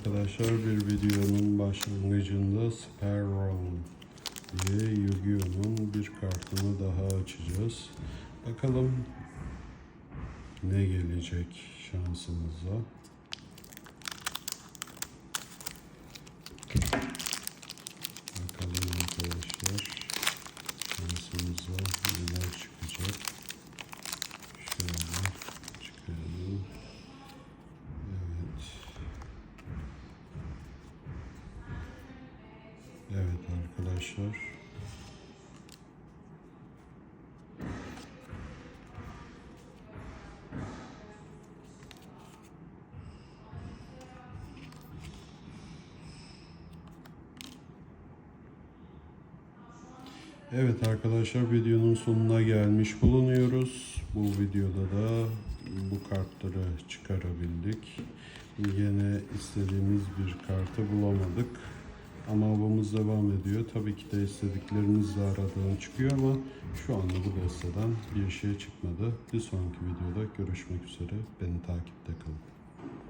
arkadaşlar bir videonun başlangıcında Sparrow diye Yu-Gi-Oh'un bir kartını daha açacağız. Bakalım ne gelecek şansımıza. Bakalım arkadaşlar şansımıza neler çıkacak. Şöyle çıkaralım. Evet. Evet arkadaşlar. Evet arkadaşlar videonun sonuna gelmiş bulunuyoruz. Bu videoda da bu kartları çıkarabildik. Yine istediğimiz bir kartı bulamadık. Ama avımız devam ediyor. Tabii ki de istediklerimizle aradığım çıkıyor ama şu anda bu desteden bir şey çıkmadı. Bir sonraki videoda görüşmek üzere. Beni takipte kalın.